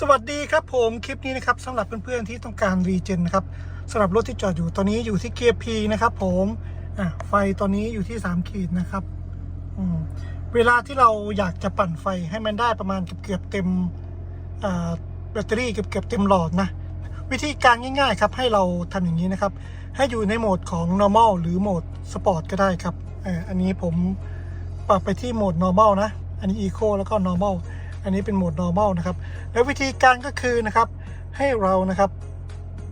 สวัสดีครับผมคลิปนี้นะครับสำหรับเพื่อนๆที่ต้องการรีเจนนะครับสำหรับรถที่จอดอยู่ตอนนี้อยู่ที่เกียร์ P นะครับผมอะไฟตอนนี้อยู่ที่ 3 ขีดนะครับเวลาที่เราอยากจะปั่นไฟให้มันได้ประมาณเกือบเต็มแบตเตอรี่เกือบๆเต็มหลอดนะวิธีการง่ายๆครับให้เราทำอย่างนี้นะครับ ให้อยู่ในโหมดของ normal หรือโหมด sport ก็ได้ครับอันนี้ผมปรับไปที่โหมด normal นะ อันนี้ eco แล้วก็ normal อันนี้เป็นโหมด normal นะครับ แล้ววิธีการก็คือนะครับ ให้เรานะครับ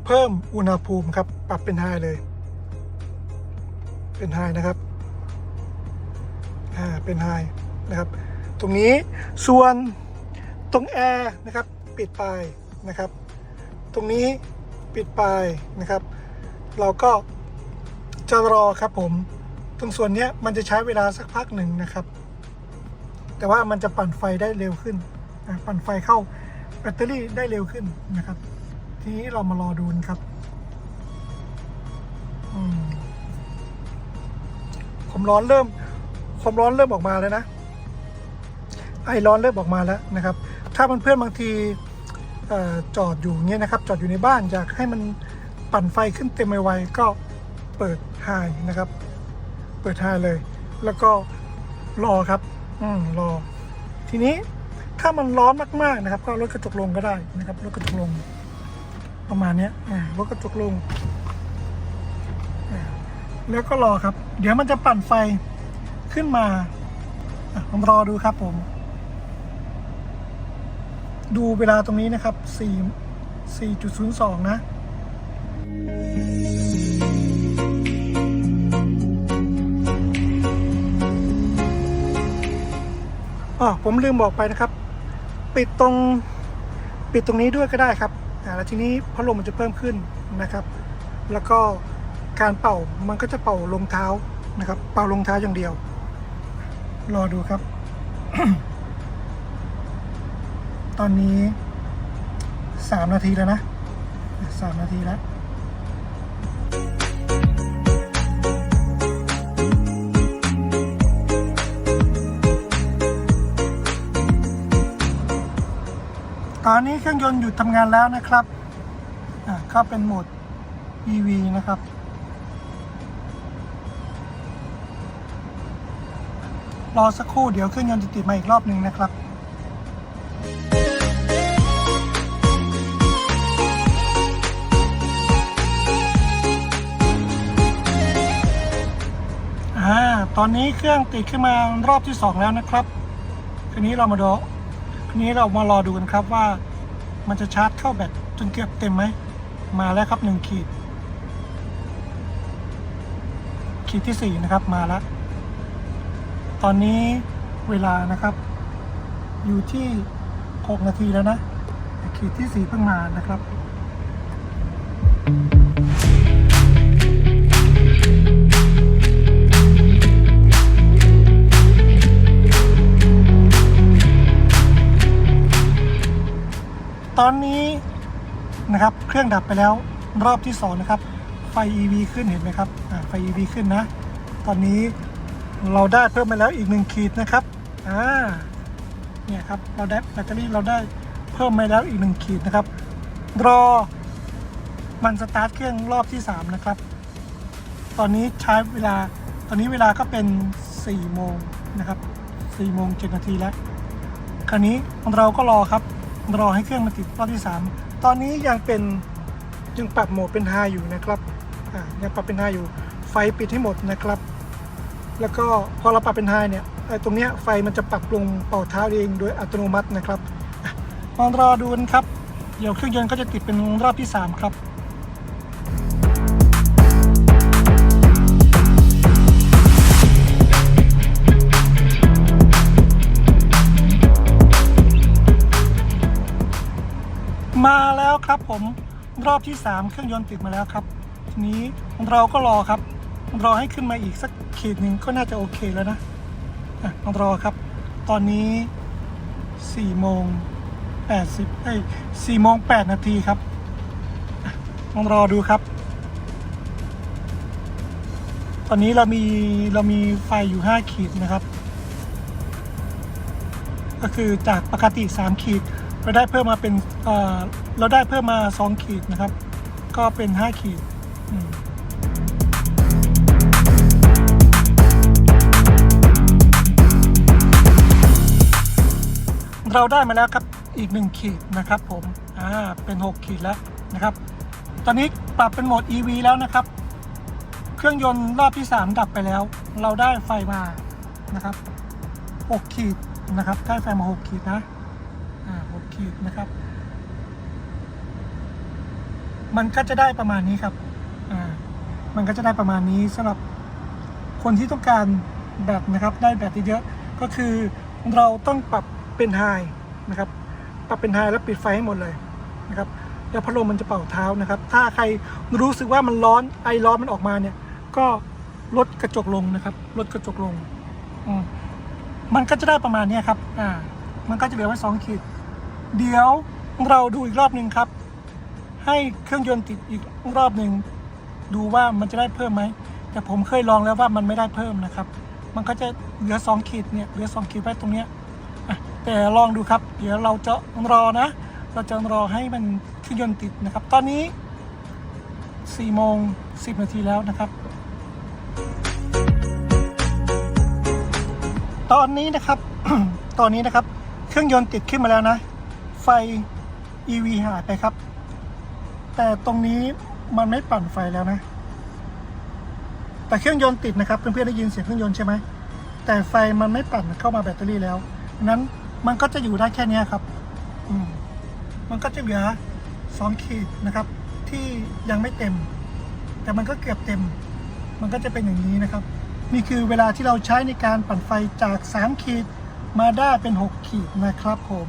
เพิ่มอุณหภูมิครับ ปรับเป็น high เลย เป็น high นะครับ อ่า เป็น high นะครับ ตรงนี้ส่วนตรงแอร์นะครับ ปิดไปนะครับ ตรงนี้ปิดไปนะครับ เราก็จะรอครับผม ตรงส่วนนี้มันจะใช้เวลาสักพักหนึ่งนะครับ แต่ว่ามันจะปั่นไฟได้เร็วขึ้นอะปั่นไฟเข้าแบตเตอรี่ได้เร็วขึ้นนะครับ ทีนี้เรามารอดูนะครับความร้อนเริ่ม ความร้อนเริ่มออกมาแล้วนะไอร้อนเริ่มออกมาแล้วนะครับ ถ้าเพื่อนๆบางทีออจอดอยู่เงี้ยนะครับ จอดอยู่ในบ้านอยากให้มันปั่นไฟขึ้นเต็มไวๆก็เปิดไฮนะครับ เปิดไฮเลย แล้วก็รอครับ อืมรอ ทีนี้ถ้ามันร้อนมากๆนะครับ ก็ลดกระจกลงก็ได้นะครับลดกระจกลง ประมาณเนี้ยอ่าลดกระจกลง แล้วก็รอครับ เดี๋ยวมันจะปั่นไฟขึ้นมาอะผมรอดูครับผม ดูเวลาตรงนี้นะครับ4 4.02 นะ อ๋อผมลืมบอกไปนะครับ ปิดตรงปิดตรงนี้ด้วยก็ได้ครับอ่าแล้วทีนี้พัดลมมันจะเพิ่มขึ้นนะครับ แล้วก็การเป่ามันก็จะเป่าลงเท้านะครับ เป่าลงเท้าอย่างเดียว รอดูครับ ตอนนี้สามนาทีแล้วนะสามนาทีแล้ว ตอนนี้เครื่องยนต์หยุดทำงานแล้วนะครับอ่าก็เป็นโหมด EV นะครับ รอสักครู่เดี๋ยวเครื่องยนต์จะติดมาอีกรอบหนึ่งนะครับอ่าตอนนี้เครื่องติดขึ้นมารอบที่สองแล้วนะครับ ทีนี้เรามาดู นี้เรามารอดูกันครับว่ามันจะชาร์จเข้าแบตจนเกือบเต็มไหม มาแล้วครับหนึ่งขีด ขีดที่สี่นะครับมาแล้ว ตอนนี้เวลานะครับ อยู่ที่หกนาทีแล้วนะ ขีดที่สี่เพิ่งมานะครับ นะครับ เครื่องดับไปแล้วรอบที่สองนะครับ ไฟ EV ขึ้นเห็นไหมครับไฟ EV ขึ้นนะ ตอนนี้เราได้เพิ่มมาแล้วอีกหนึ่งขีดนะครับอ่าเนี่ยครับเราได้แบตเตอรี่เราได้เพิ่มมาแล้วอีกหนึ่งขีดนะครับ รอมันสตาร์ทเครื่องรอบที่สามนะครับ ตอนนี้ใช้เวลา ตอนนี้เวลาก็เป็น4โมงนะครับ4โมง7นาทีแล้ว คราวนี้เราก็รอครับ รอให้เครื่องมันติดรอบที่ 3 ตอนนี้ยังเป็นยังปรับโหมดเป็นไฮอยู่นะครับอ่ายังปรับเป็นไฮอยู่ไฟปิดให้หมดนะครับ แล้วก็พอเราปรับเป็นไฮเนี่ยไอ้ตรงเนี้ยไฟมันจะปรับลงเป่าเท้าเองโดยอัตโนมัตินะครับลองรอดูกันครับ เดี๋ยวเครื่องยนต์ก็จะติดเป็นรอบที่ 3 ครับ มาแล้วครับผมรอบที่ 3 เครื่องยนต์ติดมาแล้วครับ ทีนี้เราก็รอครับ รอให้ขึ้นมาอีกสักขีดหนึ่งก็น่าจะโอเคแล้วนะอะรอครับ ตอนนี้4โมง80เอ้ย4โมง8นาทีครับลองรอดูครับ ตอนนี้เรามีเรามีไฟอยู่ 5 ขีดนะครับ ก็คือจากปกติ 3 ขีด เราได้เพิ่มมาเป็นเราได้เพิ่มมา 2 ขีดนะครับ ก็เป็น 5 ขีดเราได้มาแล้วครับอีก 1 ขีดนะครับผมอ่าเป็น 6 ขีดแล้วนะครับ ตอนนี้ปรับเป็นโหมด EV แล้วนะครับ เครื่องยนต์รอบที่ 3 ดับไปแล้ว เราได้ไฟมานะครับ 6 ขีดนะครับ ได้ไฟมา 6 ขีดนะ 6ขีดนะครับ มันก็จะได้ประมาณนี้ครับอ่ามันก็จะได้ประมาณนี้สำหรับคนที่ต้องการแบตนะครับ ได้แบตเยอะก็คือเราต้องปรับเป็นไฮนะครับ ปรับเป็นไฮแล้วปิดไฟให้หมดเลยนะครับแล้วพัดลมมันจะเป่าเท้านะครับ ถ้าใครรู้สึกว่ามันร้อนไอร้อนมันออกมาเนี่ย ก็ลดกระจกลงนะครับ ลดกระจกลงมมันก็จะได้ประมาณนี้ครับ อ่า มันก็จะเหลือไว้สองขีด เดี๋ยวเราดูอีกรอบหนึ่งครับ ให้เครื่องยนต์ติดอีกรอบหนึ่งดูว่ามันจะได้เพิ่มไหม แต่ผมเคยลองแล้วว่ามันไม่ได้เพิ่มนะครับ มันก็จะเหลือสองขีดเนี่ยเหลือสองขีดไว้ตรงเนี้ยแต่ลองดูครับ เดี๋ยวเราจะรอนะ เราจะรอให้มันเครื่องยนต์ติดนะครับ ตอนนี้4โมง10 นาทีแล้วนะครับ ตอนนี้นะครับ ตอนนี้นะครับ เครื่องยนต์ติดขึ้นมาแล้วนะ ไฟ EV หายไปครับ แต่ตรงนี้มันไม่ปั่นไฟแล้วนะ แต่เครื่องยนต์ติดนะครับ เพื่อนๆได้ยินเสียงเครื่องยนต์ใช่ไหม แต่ไฟมันไม่ปั่นเข้ามาแบตเตอรี่แล้ว นั้นมันก็จะอยู่ได้แค่นี้ครับอืมมันก็จะเหลือสองขีดนะครับ ที่ยังไม่เต็ม แต่มันก็เกือบเต็ม มันก็จะเป็นอย่างนี้นะครับ นี่คือเวลาที่เราใช้ในการปั่นไฟจาก 3 ขีดมาได้เป็น 6 ขีดนะครับผม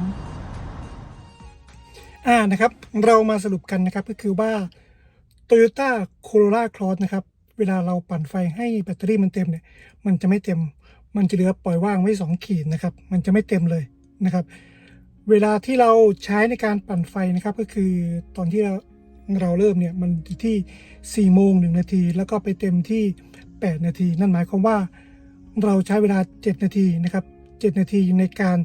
อ่านะครับ เรามาสรุปกันนะครับก็คือว่า Toyota Corolla Cross นะครับ เวลาเราปั่นไฟให้แบตเตอรี่มันเต็มเนี่ย มันจะไม่เต็ม มันจะเหลือปล่อยว่างไว้ 2 ขีดนะครับ มันจะไม่เต็มเลยนะครับ เวลาที่เราใช้ในการปั่นไฟนะครับก็คือตอนที่เราเราเริ่มเนี่ยมันที่4โมง1นาที แล้วก็ไปเต็มที่ 8 นาที นั่นหมายความว่าเราใช้เวลา 7 นาทีนะครับ 7 นาทีในการ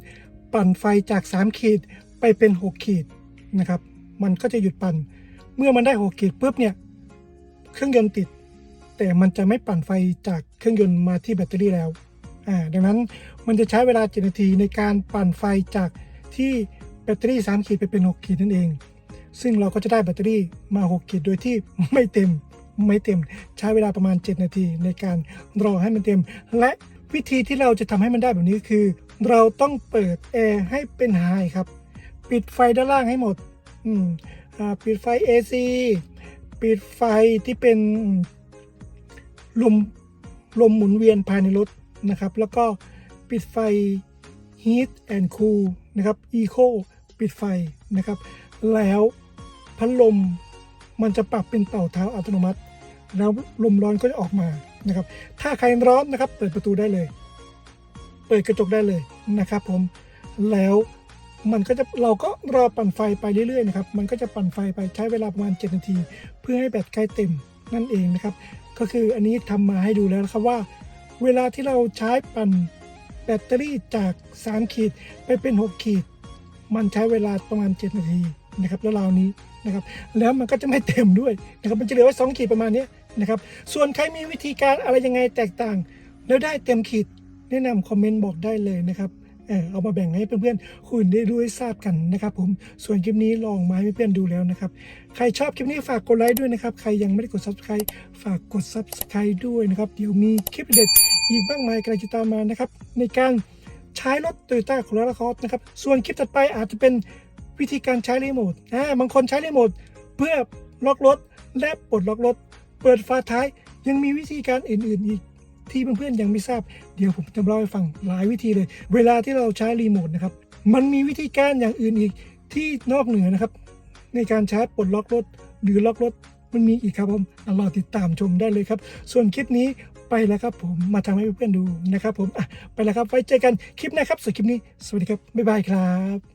ปั่นไฟจาก 3 ขีดไปเป็น 6 ขีด นะครับ มันก็จะหยุดปั่น เมื่อมันได้6ขีดปุ๊บเนี่ย เครื่องยนต์ติด แต่มันจะไม่ปั่นไฟจากเครื่องยนต์มาที่แบตเตอรี่แล้วอ่าดังนั้นมันจะใช้เวลา7นาทีในการปั่นไฟจากที่แบตเตอรี่3ขีดไปเป็น6ขีดนั่นเอง ซึ่งเราก็จะได้แบตเตอรี่มา 6 ขีดโดยที่ไม่เต็มไม่เต็ม ใช้เวลาประมาณ 7 นาทีในการรอให้มันเต็ม และวิธีที่เราจะทำให้มันได้แบบนี้คือ เราต้องเปิดแอร์ให้เป็นไฮครับ ปิดไฟด้านล่างให้หมด อืมอ่าปิดไฟ AC ปิดไฟที่เป็นลมลมหมุนเวียนภายในรถนะครับ แล้วก็ปิดไฟ Heat and Cool นะครับ Eco ปิดไฟนะครับ แล้วพัดลมมันจะปรับเป็นเป่าเท้าอัตโนมัติ แล้วลมร้อนก็จะออกมานะครับ ถ้าใครร้อนนะครับ เปิดประตูได้เลย เปิดกระจกได้เลยนะครับผมแล้ว มันก็จะเราก็รอปั่นไฟไปเรื่อยๆนะครับ มันก็จะปั่นไฟไปใช้เวลาประมาณ 7 นาที เพื่อให้แบตใกล้เต็มนั่นเองนะครับ ก็คืออันนี้ทำมาให้ดูแล้วนะครับว่า เวลาที่เราใช้ปั่นแบตเตอรี่จาก 3 ขีดไปเป็น 6 ขีด มันใช้เวลาประมาณ 7 นาทีนะครับแล้วราวนี้นะครับ แล้วมันก็จะไม่เต็มด้วยนะครับ มันจะเหลือไว้2ขีดประมาณนี้นะครับ ส่วนใครมีวิธีการอะไรยังไงแตกต่าง แล้วได้เต็มขีดแนะนำคอมเมนต์บอกได้เลยนะครับ เออเอามาแบ่งให้เพื่อนๆคุณได้รู้ให้ทราบกันนะครับผมส่วนคลิปนี้ลองมาให้เพื่อนๆดูแล้วนะครับ ใครชอบคลิปนี้ฝากกดไลค์ด้วยนะครับ ใครยังไม่ได้กด subscribe ฝากกด subscribe ด้วยนะครับเดี๋ยวมีคลิปเด็ดอีกมากมายกำลังจะตามมานะครับในการใช้รถ Toyota Corolla Cross นะครับส่วนคลิปถัดไปอาจจะเป็นวิธีการใช้รีโมทอ่าบางคนใช้รีโมทเพื่อล็อกรถและปลดล็อกรถ เปิดฝาท้ายยังมีวิธีการอื่นๆอีก ที่เพื่อนๆยังไม่ทราบ เดี๋ยวผมจะเล่าให้ฟังหลายวิธีเลย เวลาที่เราใช้รีโมทนะครับ มันมีวิธีการอย่างอื่นอีกที่นอกเหนือนะครับ ในการใช้ปลดล็อกรถ หรือล็อกรถมันมีอีกครับผมรอติดตามชมได้เลยครับ ส่วนคลิปนี้ไปแล้วครับผมมาทำให้เพื่อนๆดูนะครับผมอะไปแล้วครับไว้เจอกันคลิปหน้าครับส่วนคลิปนี้ สวัสดีครับบ๊ายบายครับ